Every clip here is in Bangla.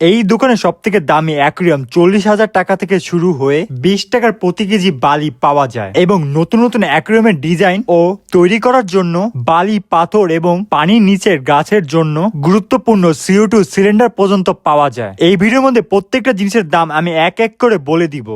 এই দোকানে সব থেকে দামি অ্যাকুরিয়াম চল্লিশ হাজার টাকা থেকে শুরু হয়ে বিশ টাকার প্রতি কেজি বালি পাওয়া যায়। এবং নতুন নতুন অ্যাকুরিয়ামের ডিজাইন ও তৈরি করার জন্য বালি, পাথর এবং পানির নিচের গাছের জন্য গুরুত্বপূর্ণ সিও টু সিলিন্ডার পর্যন্ত পাওয়া যায়। এই ভিডিওর মধ্যে প্রত্যেকটা জিনিসের দাম আমি এক এক করে বলে দিব।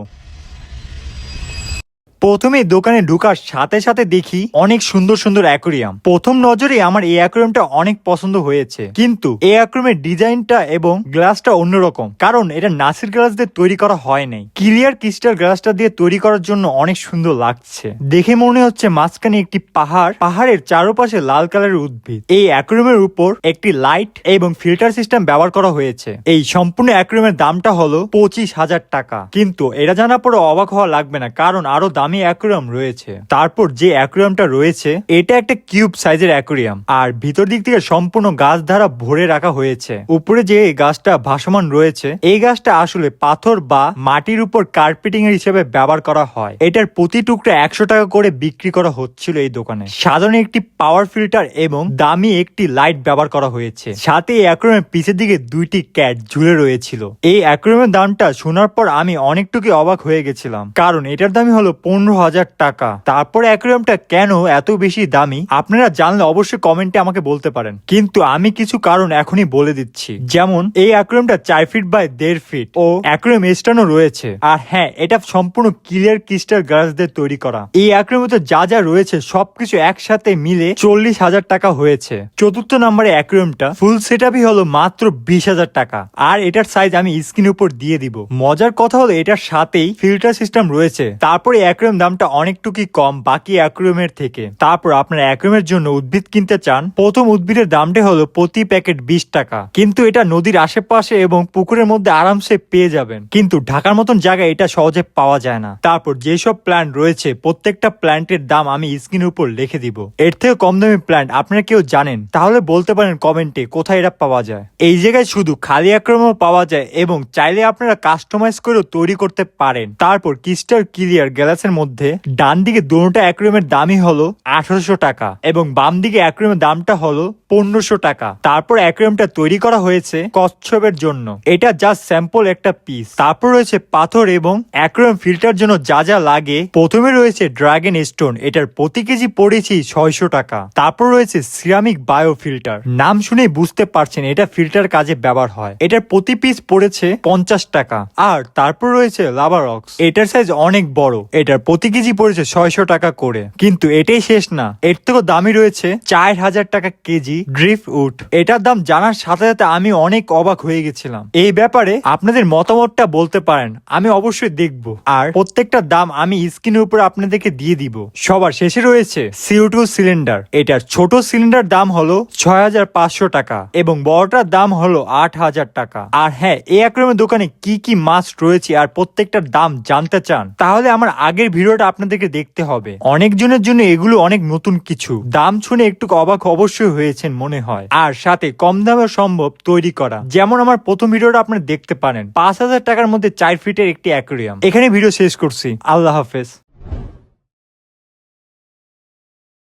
প্রথমে দোকানে ঢুকার সাথে সাথে দেখি অনেক সুন্দর সুন্দর অ্যাকোরিয়াম। প্রথম নজরে আমার এই অ্যাকোরিয়ামটা অনেক পছন্দ হয়েছে। কিন্তু এই অ্যাকোরিয়ামের ডিজাইনটা এবং গ্লাসটা অন্যরকম, কারণ এটা নাসির গ্লাস দিয়ে তৈরি করা হয় নাই। ক্লিয়ার ক্রিস্টাল গ্লাসটা দিয়ে তৈরি করার জন্য অনেক সুন্দর লাগছে। দেখে মনে হচ্ছে মাঝখানে একটি পাহাড়, পাহাড়ের চারপাশে লাল কালারের উদ্ভিদ। এই অ্যাকোরিয়ামের উপর একটি লাইট এবং ফিল্টার সিস্টেম ব্যবহার করা হয়েছে। এই সম্পূর্ণ অ্যাকোরিয়ামের দামটা হলো পঁচিশ হাজার টাকা। কিন্তু এটা জানার পরে অবাক হওয়া লাগবে না, কারণ আরও দামি অ্যাকোরিয়াম রয়েছে। তারপর যে অ্যাকোরিয়ামটা রয়েছে, এটা একটা কিউব সাইজের অ্যাকোরিয়াম। আর ভিতর দিক থেকে সম্পূর্ণ গাছ দ্বারা ভরে রাখা হয়েছে। উপরে যে গাছটা ভাসমান রয়েছে, এই গাছটা আসলে পাথর বা মাটির উপর কার্পেটিং এর হিসেবে ব্যবহার করা হয়। এটার প্রতি টুকরা একশো টাকা করে বিক্রি করা হচ্ছিল এই দোকানে। সাধারণ একটি পাওয়ার ফিল্টার এবং দামি একটি লাইট ব্যবহার করা হয়েছে। সাথে এই অ্যাকোরিয়ামের পিছের দিকে দুইটি ক্যাট ঝুলে রয়েছিল। এই অ্যাকোরিয়ামের দামটা শোনার পর আমি অনেকটুকু অবাক হয়ে গেছিলাম। কারণ এটার দামই হলো পনেরো হাজার টাকা। তারপর অ্যাকোরিয়ামটা কেন এত বেশি দামি? আপনারা জানলে অবশ্যই কমেন্টে আমাকে বলতে পারেন। কিন্তু আমি কিছু কারণ এখনই বলে দিচ্ছি। যেমন, এই অ্যাকোরিয়ামটা চার ফিট বাই দেড় ফিট ও অ্যাকোরিয়াম স্টানও রয়েছে। আর হ্যাঁ এটা সম্পূর্ণ ক্লিয়ার ক্রিস্টাল গ্লাস দিয়ে তৈরি করা। এই অ্যাকোরিয়ামে যা যা রয়েছে, সবকিছু একসাথে মিলে চল্লিশ হাজার টাকা হয়েছে। চতুর্থ নম্বরে অ্যাকোরিয়ামটা ফুল সেটআপই হলো মাত্র বিশ হাজার টাকা। আর এটার সাইজ আমি স্ক্রিন উপর দিয়ে দিব। মজার কথা হলো, এটার সাথেই ফিল্টার সিস্টেম রয়েছে। তারপরে অ্যাকোরিয়াম দামটা অনেকটুকুই কম, বাকি অ্যাকোরিয়ামের থেকে। তারপর আপনার অ্যাকোরিয়ামের জন্য উদ্ভিদ কিনতে চান, প্রথম উদ্ভিদের দামটা হলো প্রতি প্যাকেট বিশ টাকা। কিন্তু এটা নদীর আশেপাশে এবং পুকুরের মধ্যে আরামসে পেয়ে যাবেন। কিন্তু ঢাকার মতন জায়গায় এটা সহজে পাওয়া যায় না। তারপর যেসব প্ল্যান্ট রয়েছে, প্রত্যেকটা প্ল্যান্টের দাম আমি স্ক্রিনের উপর লিখে দিব। এর থেকে কম দামি প্ল্যান্ট আপনারা কেউ জানেন? তাহলে বলতে পারেন কমেন্টে কোথায় এটা পাওয়া যায়। এই জায়গায় শুধু খালি আক্রমণ পাওয়া যায় এবং চাইলে আপনারা কাস্টমাইজ করেও তৈরি করতে পারেন। তারপর ক্রিস্টাল ক্লিয়ার গ্যালাসের মধ্যে ডান দিকে দুটোটা অ্যাক্রিয়ামের দামই হলো আঠারোশো টাকা এবং বাম দিকে অ্যাক্রিয়ামের দামটা হলো পনেরোশো টাকা। তারপর অ্যাক্রিয়ামটা তৈরি করা হয়েছে কচ্ছপের জন্য। এটা জাস্ট স্যাম্পল একটা পিস তারপর রয়েছে পাথর এবং অ্যাক্রিয়াম ফিল্টার জন্য যা যা লাগে। প্রথমে রয়েছে ড্রাগন স্টোন এটার প্রতি কেজি পড়েছি ছয়শো টাকা। তারপর রয়েছে সিরামিক বায়ো ফিল্টার নাম শুনেই বুঝতে পারছেন এটা ফিল্টার কাজে ব্যবহার হয়। এটার প্রতি পিস পড়েছে পঞ্চাশ টাকা। আর তারপর রয়েছে লাভারক্স এটার সাইজ অনেক বড়। এটার প্রতি কেজি পড়েছে ছয়শো টাকা করে। কিন্তু এটাই শেষ না। এর থেকেও দামি রয়েছে চার হাজার টাকা কেজি ড্রিফ উড এটার দাম জানার সাথে সাথে আমি অনেক অবাক হয়ে গেছিলাম। এই ব্যাপারে আপনাদের মতামতটা বলতে পারেন, আমি অবশ্যই দেখব। আর প্রত্যেকটা দাম আমি স্ক্রিনের উপর আপনাদেরকে দিয়ে দিব। সবার শেষে রয়েছে সিও টু সিলিন্ডার। এটার ছোট সিলিন্ডার দাম হলো ছয় হাজার পাঁচশো টাকা এবং বড়টার দাম হলো আট হাজার টাকা। আর হ্যাঁ এই আক্রমের দোকানে কি কি মাছ রয়েছে আর প্রত্যেকটার দাম জানতে চান, তাহলে আমার আগের ভিডিওটা আপনাদেরকে দেখতে হবে। অনেকজনের জন্য এগুলো অনেক নতুন কিছু। দাম শুনে একটু অবাক অবশ্যই হয়েছেন মনে হয়। আর সাথে কম দামে সম্ভব তৈরি করা। যেমন আমার প্রথম ভিডিওটা আপনারা দেখতে পারেন। পাঁচ হাজার টাকার মধ্যে চার ফিটের একটি অ্যাকোরিয়াম। এখানে ভিডিও শেষ করছি। আল্লাহ হাফেজ।